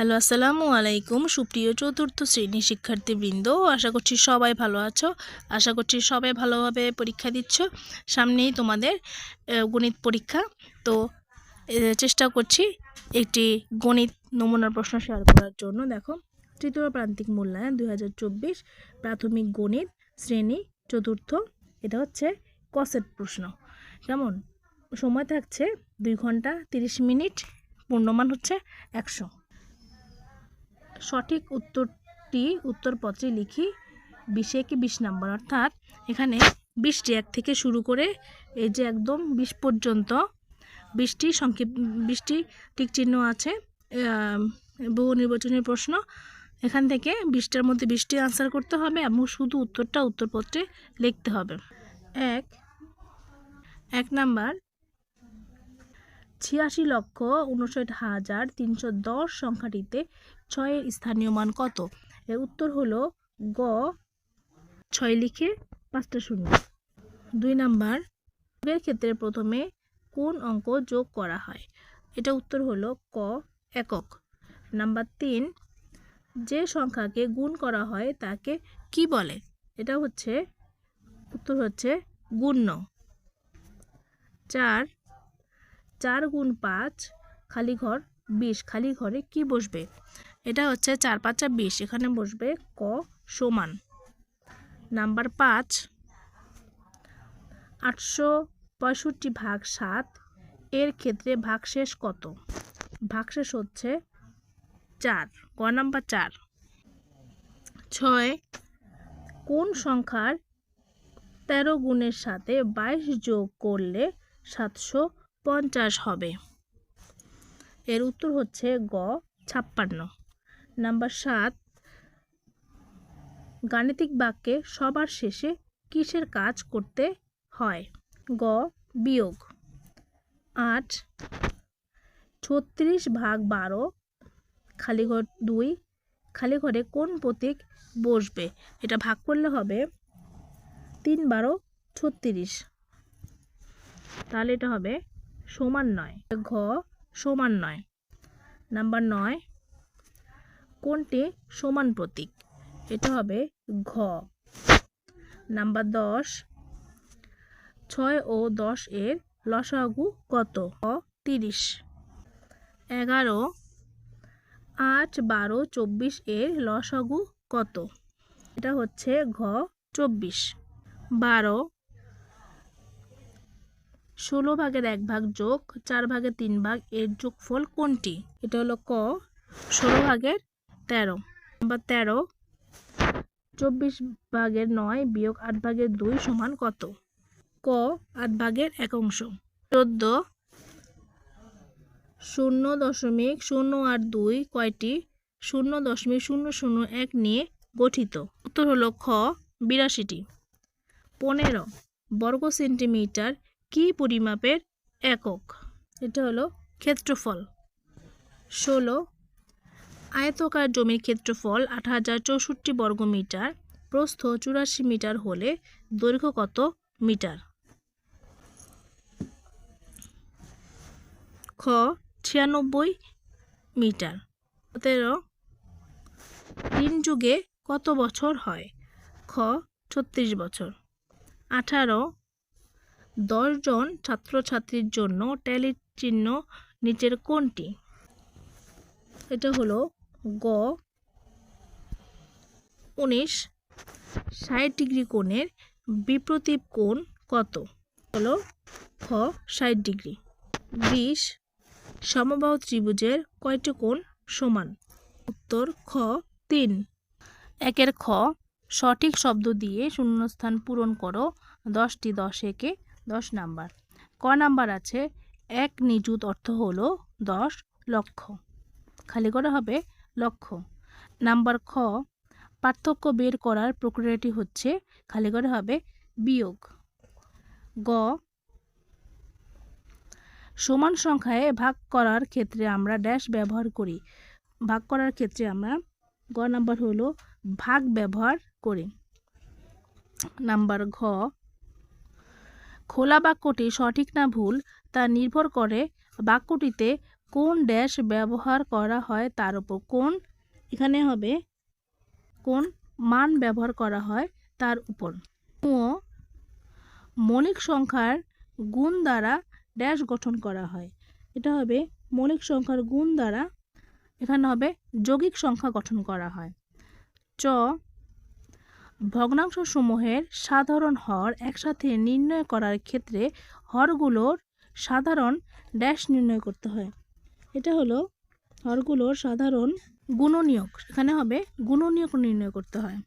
Hello, আসসালামু আলাইকুম। সুপ্রিয় চতুর্থ শ্রেণির শিক্ষার্থীবৃন্দ, আশা করছি সবাই ভালো আছো। আশা করছি সবাই ভালোভাবে পরীক্ষা দিচ্ছ। সামনেই তোমাদের গণিত পরীক্ষা। তো চেষ্টা করছি একটি গণিত নমুনার প্রশ্ন শেয়ার করার জন্য। দেখো তৃতীয় প্রান্তিক মূল্যায়ন দু হাজার চব্বিশ, প্রাথমিক গণিত শ্রেণি চতুর্থ। এটা হচ্ছে কসেট প্রশ্ন। কেমন? সময় থাকছে দুই ঘণ্টা তিরিশ মিনিট, পূর্ণমান হচ্ছে একশো। সঠিক উত্তরটি উত্তরপত্রে লিখি। বিশে কি বিশ নাম্বার, অর্থাৎ এখানে বিশটি এক থেকে শুরু করে এই যে একদম বিশ পর্যন্ত বিশটি সংক্ষেপ, বিশটি টিক চিহ্ন আছে বহু নির্বাচনের প্রশ্ন। এখান থেকে বিশটার মধ্যে বিশটি আনসার করতে হবে এবং শুধু উত্তরটা উত্তরপত্রে লিখতে হবে। এক এক নাম্বার, ছিয়াশি লক্ষ উনষাট হাজার তিনশো দশ সংখ্যাটিতে ছয়ের স্থানীয় মান কত? এর উত্তর হলো গ, ছয় লিখে পাঁচটা শূন্য। দুই নাম্বার, যোগের ক্ষেত্রে প্রথমে কোন অঙ্ক যোগ করা হয়? এটা উত্তর হলো ক, একক। নাম্বার তিন, যে সংখ্যাকে গুণ করা হয় তাকে কি বলে? এটা হচ্ছে, উত্তর হচ্ছে গুণ্য। চার চার গুণ পাঁচ, খালি ঘর বিশ। খালি ঘরে কি বসবে? এটা হচ্ছে চার পাঁচা বিশ, এখানে বসবে ক সমান। নাম্বার পাঁচ, আটশো পঁয়ষট্টি ভাগ সাত, এর ক্ষেত্রে ভাগশেষ কত? ভাগশেষ হচ্ছে চার ক নাম্বার চার। ছয়, কোন সংখ্যার তেরো গুণের সাথে বাইশ যোগ করলে সাতশো পঞ্চাশ হবে? এর উত্তর হচ্ছে গ, ছাপ্পান্ন। নাম্বার সাত, গাণিতিক বাক্যে সবার শেষে কিসের কাজ করতে হয়? গ, বিয়োগ। আট, ছত্রিশ ভাগ বারো, খালি ঘর দুই, খালি ঘরে কোন প্রতীক বসবে? এটা ভাগ করলে হবে তিন বারো, ছত্রিশ। তাহলে এটা হবে সমান নয়। ঘ সমান নয়। নাম্বার নয় কোনটি সমান প্রতীক? এটা হবে ঘ। নাম্বার দশ। ছয় ও দশ এর লসাগু কত? ক, তিরিশ। এগারো। আট, বারো, চব্বিশ এর লসাগু কত? এটা হচ্ছে ঘ, চব্বিশ। বারো। ষোলো ভাগের এক ভাগ যোগ, চার ভাগের তিন ভাগ এর যোগফল কোনটি? এটা হলো ক, ষোলো ভাগের তেরো। নাম্বার তেরো, চব্বিশ ভাগের নয় বিয়োগ আট ভাগের দুই সমান কত? ক, আট ভাগের এক অংশ। চোদ্দ, শূন্য দশমিক শূন্য আট দুই কয়টি? শূন্য দশমিক শূন্য শূন্য এক নিয়ে গঠিত। উত্তর হলো খ, বিরাশিটি। পনেরো, বর্গ সেন্টিমিটার কি পরিমাপের একক? এটা হলো ক্ষেত্রফল। ষোলো আয়তকার জমির ক্ষেত্রফল আট হাজার চৌষট্টি বর্গমিটার প্রস্থ চুরাশি মিটার হলে দৈর্ঘ্য কত মিটার? খ, ছিয়ানব্বই মিটার। সতেরো তিন যুগে কত বছর হয়? খ, ছত্রিশ বছর। আঠারো দশজন ছাত্রছাত্রীর জন্য ট্যালির চিহ্ন নিচের কোনটি? এটা হলো গ, উনিশ, ষাট ডিগ্রি কোণের বিপ্রতীপ কোণ কত? হলো খ, ষাট ডিগ্রি। বিশ, সমবাহু ত্রিভুজের কয়টি কোণ সমান? উত্তর, খ, তিন। একের খ, সঠিক শব্দ দিয়ে শূন্যস্থান পূরণ করো। দশটি দশ একে দশ নাম্বার। ক নাম্বার আছে, এক নিযুত অর্থ হলো দশ লক্ষ। খালি করা হবে লক্ষ নাম্বার খ, পার্থক্য বের করার প্রক্রিয়াটি হচ্ছে, খালি করে হবে, বিয়োগ। গ, সমান সংখ্যায় ভাগ করার ক্ষেত্রে আমরা ড্যাশ ব্যবহার করি। ভাগ করার ক্ষেত্রে আমরা গ নাম্বার হলো ভাগ ব্যবহার করি। নাম্বার ঘ, খোলা বাক্যটি সঠিক না ভুল তা নির্ভর করে বাক্যটিতে কোন ড্যাশ ব্যবহার করা হয় তার উপর, কোন, এখানে হবে, কোন মান ব্যবহার করা হয় তার উপর। ও মৌলিক সংখ্যার গুণ দ্বারা ড্যাশ গঠন করা হয়। এটা হবে মৌলিক সংখ্যার গুণ দ্বারা এখানে হবে যৌগিক সংখ্যা গঠন করা হয়। চ, ভগ্নাংশ সমূহের সাধারণ হর একসাথে নির্ণয় করার ক্ষেত্রে হরগুলোর সাধারণ ড্যাশ নির্ণয় করতে হয়। এটা হলো হরগুলোর সাধারণ গুণনীয়ক। এখানে হবে গুণনীয়ক নির্ণয় করতে হয়।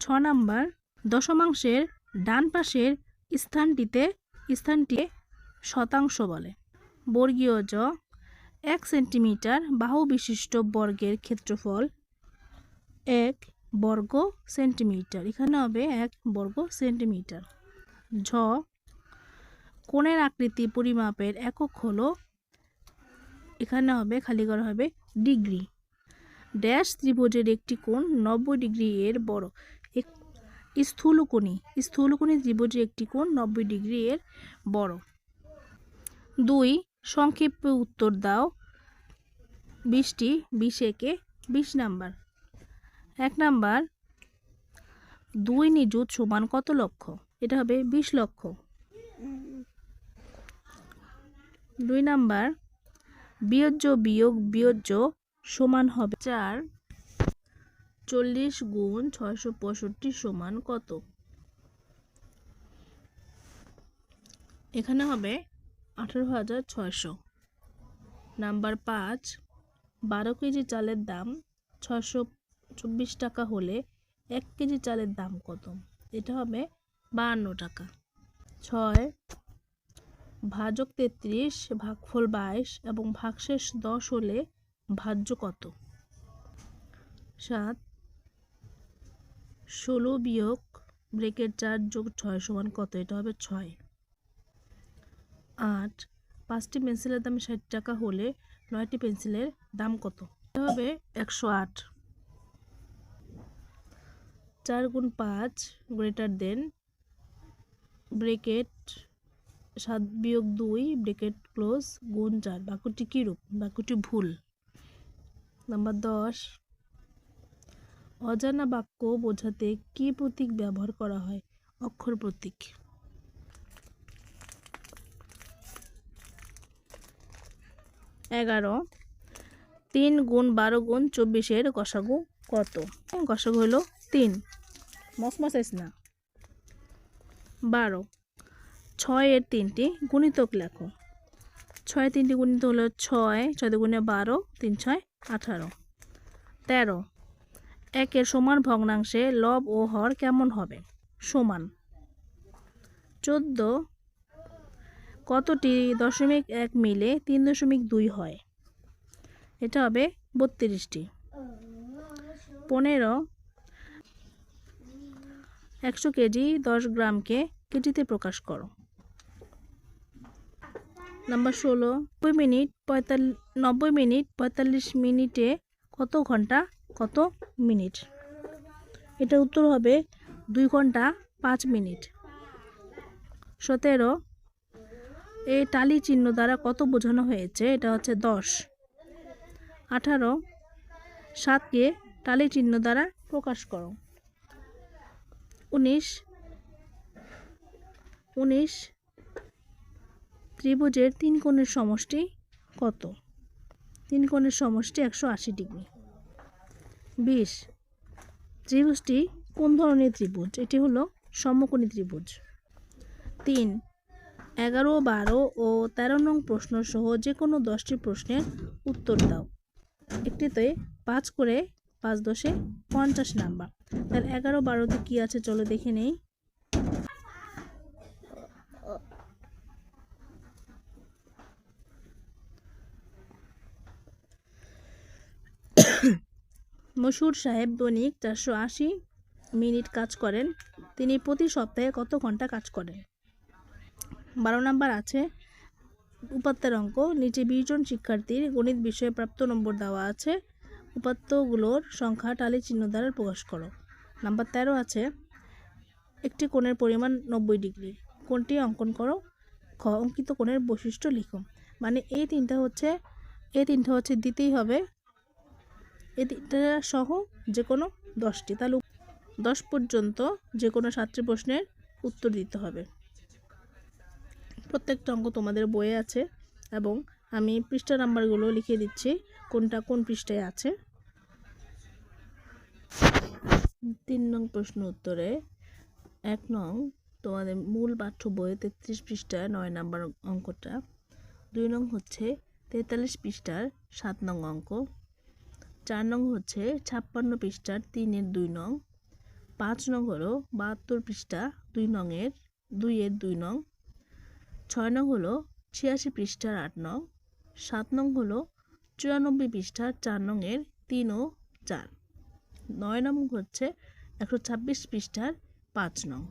ছ নাম্বার, দশমাংশের ডান পাশের স্থানটিতে স্থানটি শতাংশ বলে। বর্গীয় জ, এক সেন্টিমিটার বাহু বিশিষ্ট বর্গের ক্ষেত্রফল এক বর্গ সেন্টিমিটার। এখানে হবে এক বর্গ সেন্টিমিটার। ঝ, কোণের আকৃতি পরিমাপের একক হলো এখানে হবে, খালি করা হবে ডিগ্রি। ড্যাশ ত্রিভুজের একটি কোণ নব্বই ডিগ্রি এর বড়। এক স্থূলকোণী। স্থূলকোণী ত্রিভুজের একটি কোণ নব্বই ডিগ্রি এর বড়। দুই সংক্ষেপে উত্তর দাও। বিশটি, বিশ একে বিশ নাম্বার। এক নাম্বার। দুই নিযুত সমান কত লক্ষ? এটা হবে বিশ লক্ষ। দুই নাম্বার। বিয়োজ্য বিয়োগ বিয়োজ্য সমান হবে চার। চল্লিশ গুণ ছয়শো পঁয়ষট্টি সমান কত? এখানে হবে আঠারো হাজার ছয়শো। নাম্বার পাঁচ, বারো কেজি চালের দাম ছয়শো চব্বিশ টাকা হলে এক কেজি চালের দাম কত? এটা হবে বাহান্ন টাকা। ছয় ভাজক তেত্রিশ, ভাগফল বাইশ এবং ভাগশেষ দশ হলে ভাজ্য কত? সাত। ষোলো বিয়োগ ব্রেকের চার যোগ ছয় সমান কত? এটা হবে ছয়। আট। পাঁচটি পেন্সিলের দাম ষাট টাকা হলে নয়টি পেন্সিলের দাম কত? এটা হবে একশো আট। চার গুণ পাঁচ গ্রেটার দেন ব্রেকেট সাত বিয়োগ দুই ব্রেকেট ক্লোজ, গুণ চার। বাক্যটি কীরূপ বাক্যটি ভুল। নাম্বার দশ। অজানা বাক্য বোঝাতে কী প্রতীক ব্যবহার করা হয়? অক্ষর প্রতীক। এগারো। তিন গুণ বারো গুণ চব্বিশের গসাগু কত? গসাগু হলো তিন। মসমসাইস না। বারো। ছয়ের তিনটি গুণিতক লেখো। ছয় তিনটি গুণিত হলো ছয় ছয় দুগুণে বারো, তিন ছয় আঠারো। তেরো একের সমান ভগ্নাংশে লব ও হর কেমন হবে? সমান। চোদ্দ, কতটি দশমিক এক মিলে তিন দশমিক দুই হয়? এটা হবে বত্রিশটি। পনেরো, একশো কেজি দশ গ্রামকে কেজিতে প্রকাশ করো। নাম্বার ষোলো, নব্বই মিনিট পঁয়তাল্লিশ নব্বই মিনিট পঁয়তাল্লিশ মিনিটে কত ঘণ্টা? কত মিনিট? এটা উত্তর হবে দুই ঘণ্টা পাঁচ মিনিট। সতেরো এই টালি চিহ্ন দ্বারা কত বোঝানো হয়েছে? এটা হচ্ছে দশ। আঠারো, সাতকে টালি চিহ্ন দ্বারা প্রকাশ করো। উনিশ উনিশ ত্রিভুজের তিন কোণের সমষ্টি কত? তিন কোণের সমষ্টি একশো আশি ডিগ্রি। বিশ। ত্রিভুজটি কোন ধরনের ত্রিভুজ? এটি হলো সমকোণী ত্রিভুজ। তিন। এগারো, বারো ও তেরো নং প্রশ্ন সহ যে কোনো দশটি প্রশ্নের উত্তর দাও। একটিতে পাঁচ করে পাঁচ দশে পঞ্চাশ নাম্বার। তাহলে এগারো, বারোতে কী আছে? চলো দেখে নেই। মশুর সাহেব দৈনিক চারশো আশি মিনিট কাজ করেন। তিনি প্রতি সপ্তাহে কত ঘণ্টা কাজ করেন? বারো নাম্বার আছে, উপাত্তের অঙ্ক। নিচে বিশ জন শিক্ষার্থীর গণিত বিষয়ে প্রাপ্ত নম্বর দেওয়া আছে। উপাত্তগুলোর সংখ্যা টালি চিহ্ন দ্বারা প্রকাশ করো। নাম্বার তেরো আছে, একটি কোণের পরিমাণ নব্বই ডিগ্রি। কোণটি অঙ্কন করো। অঙ্কিত কোণের বৈশিষ্ট্য লিখো। মানে এই তিনটা হচ্ছে এই তিনটা হচ্ছে দিতেই হবে। এই সহ যে কোনো দশটি তাহলে দশ পর্যন্ত যে কোনো সাতটি প্রশ্নের উত্তর দিতে হবে। প্রত্যেকটা অঙ্ক তোমাদের বইয়ে আছে এবং আমি পৃষ্ঠা নাম্বারগুলো লিখে দিচ্ছি, কোনটা কোন পৃষ্ঠায় আছে। তিন নং প্রশ্ন উত্তরে, এক নং তোমাদের মূল পাঠ্য বইয়ে তেত্রিশ পৃষ্ঠায় নয় নাম্বার অঙ্কটা। দুই নং হচ্ছে তেতাল্লিশ পৃষ্ঠার সাত নং অঙ্ক। চার নং হচ্ছে ছাপ্পান্ন পৃষ্ঠার তিনের দুই নং, পাঁচ নং হলো বাহাত্তর পৃষ্ঠা, দুই নংয়ের, দুইয়ের দুই নং, ছয় নং হলো ছিয়াশি পৃষ্ঠার আট নং, সাত নং হলো চুরানব্বই পৃষ্ঠার চার নংয়ের তিন ও চার, নয় নং হচ্ছে একশো ছাব্বিশ পৃষ্ঠার পাঁচ নং।